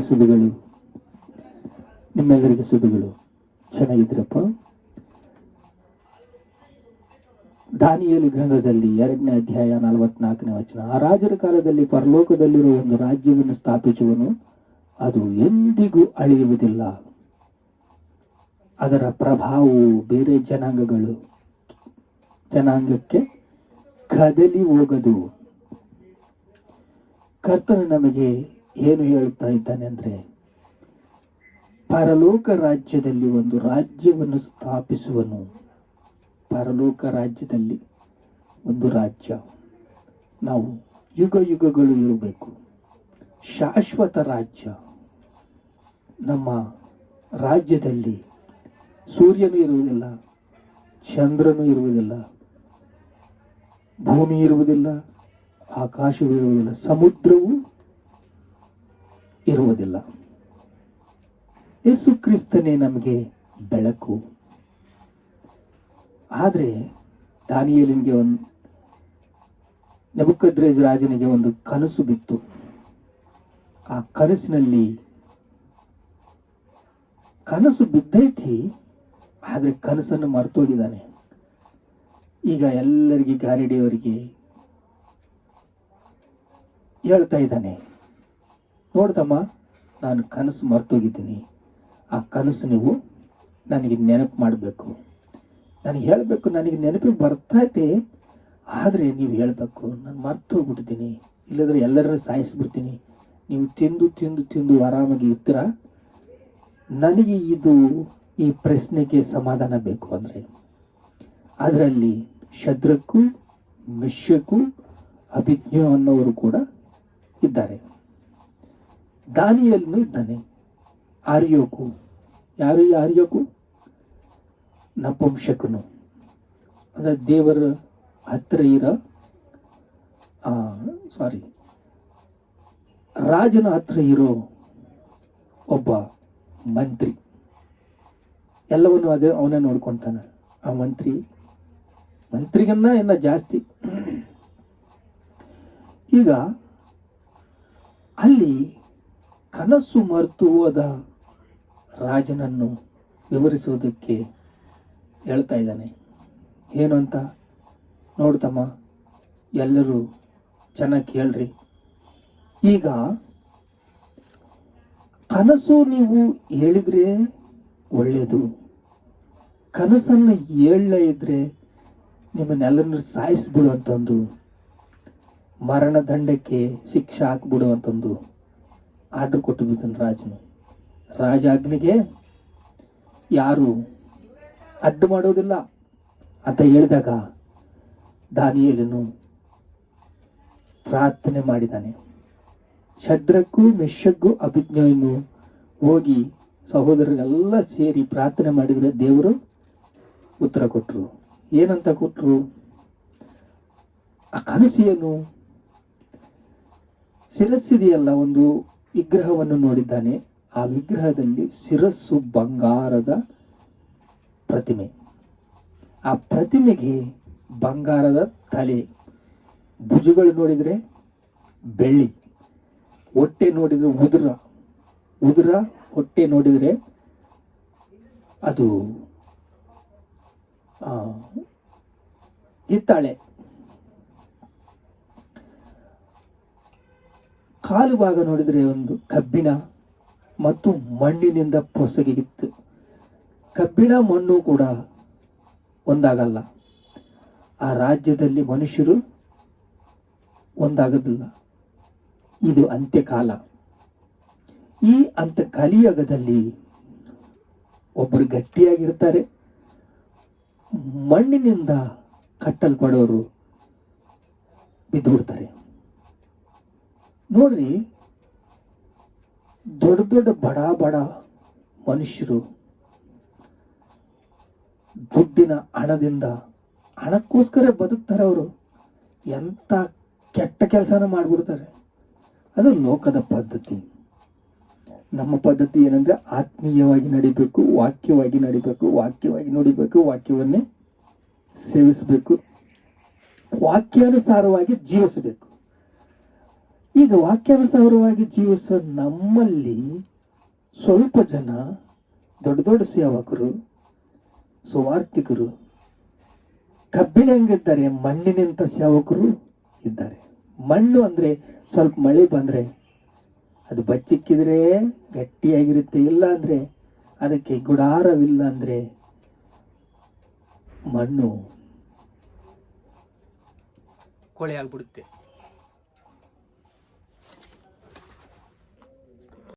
ಸುದ್ದಿಗಳು. ನಿಮ್ಮೆಲ್ಲರಿಗೂ ಸುದ್ದಿಗಳು ಚೆನ್ನಾಗಿದ್ರಪ್ಪ ದಾನಿಯಲಿ ಗ್ರಂಥದಲ್ಲಿ ಎರಡನೇ ಅಧ್ಯಾಯ ನಲವತ್ನಾಲ್ಕನೇ ವಚನ. ಆ ರಾಜರ ಕಾಲದಲ್ಲಿ ಪರಲೋಕದಲ್ಲಿರುವ ಒಂದು ರಾಜ್ಯವನ್ನು ಸ್ಥಾಪಿಸುವನು, ಅದು ಎಂದಿಗೂ ಅಳಿಯುವುದಿಲ್ಲ. ಅದರ ಪ್ರಭಾವವು ಬೇರೆ ಜನಾಂಗಗಳು, ಜನಾಂಗಕ್ಕೆ ಕದಲಿ ಹೋಗದು. ಕರ್ತನು ನಮಗೆ ಏನು ಹೇಳ್ತಾ ಇದ್ದಾನೆ ಅಂದ್ರೆ, ಪರಲೋಕ ರಾಜ್ಯದಲ್ಲಿ ಒಂದು ರಾಜ್ಯವನ್ನು ಸ್ಥಾಪಿಸುವನು. ಪರಲೋಕ ರಾಜ್ಯದಲ್ಲಿ ಒಂದು ರಾಜ್ಯ. ನಾವು ಯುಗ ಯುಗಗಳು ಇರಬೇಕು. ಶಾಶ್ವತ ರಾಜ್ಯ. ನಮ್ಮ ರಾಜ್ಯದಲ್ಲಿ ಸೂರ್ಯನು ಇರುವುದಿಲ್ಲ, ಚಂದ್ರನು ಇರುವುದಿಲ್ಲ, ಭೂಮಿ ಇರುವುದಿಲ್ಲ, ಆಕಾಶವೂ ಇರುವುದಿಲ್ಲ, ಸಮುದ್ರವೂ ಇರುವುದಿಲ್ಲ. ಯೇಸು ಕ್ರಿಸ್ತನೇ ನಮಗೆ ಬೆಳಕು. ಆದರೆ ದಾನಿಯಲಿನ್ಗೆ ಒಂದು ನೆಬುಕದ್ರೇಜ್ ರಾಜನಿಗೆ ಒಂದು ಕನಸು ಬಿತ್ತು. ಆ ಕನಸಿನಲ್ಲಿ ಕನಸು ಬಿದ್ದೈತಿ ಆದರೆ ಕನಸನ್ನು ಮರ್ತೋಗಿದ್ದಾನೆ. ಈಗ ಎಲ್ಲರಿಗೆ ಗಾರಿಡಿಯವರಿಗೆ ಹೇಳ್ತಾ ಇದ್ದಾನೆ. ನೋಡ್ತಮ್ಮ ನಾನು ಕನಸು ಮರ್ತೋಗಿದ್ದೀನಿ. ಆ ಕನಸು ನೀವು ನನಗೆ ನೆನಪು ಮಾಡಬೇಕು. ನನಗೆ ಹೇಳಬೇಕು, ನನಗೆ ನೆನಪಿಗೆ ಬರ್ತೈತೆ ಆದರೆ ನೀವು ಹೇಳಬೇಕು, ನಾನು ಮರ್ತು ಹೋಗ್ಬಿಟ್ಟಿದ್ದೀನಿ ಇಲ್ಲದ್ರೆ ಎಲ್ಲರನ್ನೂ ಸಾಯಿಸ್ಬಿಡ್ತೀನಿ. ನೀವು ತಿಂದು ತಿಂದು ತಿಂದು ಆರಾಮಾಗಿ ಇರ್ತೀರ? ನನಗೆ ಇದು ಈ ಪ್ರಶ್ನೆಗೆ ಸಮಾಧಾನ ಬೇಕು ಅಂದರೆ. ಅದರಲ್ಲಿ ಶದ್ರಕ್ಕೂ ಮಿಶ್ಯಕ್ಕೂ ಅಭಿಜ್ಞ ಅನ್ನೋರು ಕೂಡ ಇದ್ದಾರೆ. ದಾನಿಯಲ್ಲೂ ಇದ್ದಾನೆ, ಆರ್ಯೋಕು. ಯಾರು ಆರ್ಯೋಕು? ನಪುಂಸಕನು. ಅಂದರೆ ದೇವರ ಹತ್ತಿರ ಇರೋ ಸಾರಿ ರಾಜನ ಹತ್ರ ಇರೋ ಒಬ್ಬ ಮಂತ್ರಿ. ಎಲ್ಲವನ್ನು ಅದೇ ಅವನೇ ನೋಡ್ಕೊತಾನೆ. ಆ ಮಂತ್ರಿ, ಮಂತ್ರಿಗನ್ನ ಇನ್ನ ಜಾಸ್ತಿ. ಈಗ ಅಲ್ಲಿ ಕನಸು ಮರೆತು ಹೋದ ರಾಜನನ್ನು ವಿವರಿಸುವುದಕ್ಕೆ ಹೇಳ್ತಾ ಇದ್ದಾನೆ. ಏನು ಅಂತ ನೋಡ್ತಮ್ಮ ಎಲ್ಲರೂ ಚೆನ್ನಾಗಿ ಕೇಳ್ರಿ. ಈಗ ಕನಸು ನೀವು ಹೇಳಿದ್ರೆ ಒಳ್ಳೆಯದು ಕನಸನ್ನು ಹೇಳಲೇ ಇದ್ರೆ ನಿಮ್ಮನ್ನೆಲ್ಲರನ್ನು ಸಾಯಿಸ್ಬಿಡು ಅಂತಂದು, ಮರಣದಂಡಕ್ಕೆ ಶಿಕ್ಷೆ ಹಾಕ್ಬಿಡು ಅಂತಂದು ಆರ್ಡರ್ ಕೊಟ್ಟು ಬಿದ್ದನು ರಾಜನು. ಅಗ್ನಿಗೆ ಯಾರು ಅಡ್ಡು ಮಾಡೋದಿಲ್ಲ ಅಂತ ಹೇಳಿದಾಗ ದಾನಿಯೇಲನು ಪ್ರಾರ್ಥನೆ ಮಾಡಿದ್ದಾನೆ. ಶದ್ರಕ್ಕೂ ಮೆಷಕ್ಕೂ ಅಭಿಜ್ಞೆಯನ್ನು ಹೋಗಿ ಸಹೋದರರೆಲ್ಲ ಸೇರಿ ಪ್ರಾರ್ಥನೆ ಮಾಡಿದರೆ ದೇವರು ಉತ್ತರ ಕೊಟ್ಟರು ಏನಂತ ಕೊಟ್ಟರು ಆ ಕನಸು ಏನು ಶಿರಸ್ಸಿದೆಯಲ್ಲ ಒಂದು ವಿಗ್ರಹವನ್ನು ನೋಡಿದ್ದಾನೆ. ಆ ವಿಗ್ರಹದಲ್ಲಿ ಶಿರಸ್ಸು ಬಂಗಾರದ ಪ್ರತಿಮೆ. ಆ ಪ್ರತಿಮೆಗೆ ಬಂಗಾರದ ತಲೆ. ಭುಜಗಳು ನೋಡಿದರೆ ಬೆಳ್ಳಿ. ಹೊಟ್ಟೆ ನೋಡಿದರೆ ಉದುರ. ಉದುರ ಹೊಟ್ಟೆ ನೋಡಿದರೆ ಅದು ಹಿತ್ತಾಳೆ. ಕಾಲು ಭಾಗ ನೋಡಿದರೆ ಒಂದು ಕಬ್ಬಿಣ ಮತ್ತು ಮಣ್ಣಿನಿಂದ ಪೊಸಗಿತ್ತು. ಕಬ್ಬಿಣ, ಮಣ್ಣು ಕೂಡ ಒಂದಾಗಲ್ಲ. ಆ ರಾಜ್ಯದಲ್ಲಿ ಮನುಷ್ಯರು ಒಂದಾಗದಿಲ್ಲ. ಇದು ಅಂತ್ಯಕಾಲ. ಈ ಅಂತ ಕಲಿಯುಗದಲ್ಲಿ ಒಬ್ಬರು ಗಟ್ಟಿಯಾಗಿರ್ತಾರೆ. ಮಣ್ಣಿನಿಂದ ಕಟ್ಟಲ್ಪಡೋರು ಬಿದ್ದು ಬಿಡ್ತಾರೆ ನೋಡ್ರಿ, ದೊಡ್ಡ ದೊಡ್ಡ ಬಡ ಬಡ ಮನುಷ್ಯರು ದುಡ್ಡಿನ ಹಣದಿಂದ ಹಣಕ್ಕೋಸ್ಕರ ಬದುಕ್ತಾರೆ ಅವರು. ಎಂತ ಕೆಟ್ಟ ಕೆಲಸನ ಮಾಡ್ಬಿಡ್ತಾರೆ. ಅದು ಲೋಕದ ಪದ್ಧತಿ. ನಮ್ಮ ಪದ್ಧತಿ ಏನಂದ್ರೆ ಆತ್ಮೀಯವಾಗಿ ನಡಿಬೇಕು, ವಾಕ್ಯವಾಗಿ ನಡಿಬೇಕು, ವಾಕ್ಯವಾಗಿ ನುಡಿಬೇಕು, ವಾಕ್ಯವನ್ನೇ ಸೇವಿಸಬೇಕು. ವಾಕ್ಯಾನುಸಾರವಾಗಿ ಜೀವಿಸಬೇಕು. ಈಗ ವಾಕ್ಯಾನುಸಾರವಾಗಿ ಜೀವಿಸೋ ನಮ್ಮಲ್ಲಿ ಸ್ವಲ್ಪ ಜನ ದೊಡ್ಡ ದೊಡ್ಡ ಸೇವಕರು, ಸುವಾರ್ತಿಕರು, ಕಬ್ಬಿಣ ಹೆಂಗಿದ್ದಾರೆ, ಮಣ್ಣಿನಂತ ಸೇವಕರು ಇದ್ದಾರೆ. ಮಣ್ಣು ಅಂದ್ರೆ ಸ್ವಲ್ಪ ಮಳೆ ಬಂದ್ರೆ ಅದು ಬಚ್ಚಿಕ್ಕಿದ್ರೆ ಗಟ್ಟಿಯಾಗಿರುತ್ತೆ, ಇಲ್ಲ ಅಂದ್ರೆ ಅದಕ್ಕೆ ಗುಡಾರವಿಲ್ಲ ಅಂದ್ರೆ ಮಣ್ಣು ಕೊಳೆ ಆಗ್ಬಿಡುತ್ತೆ.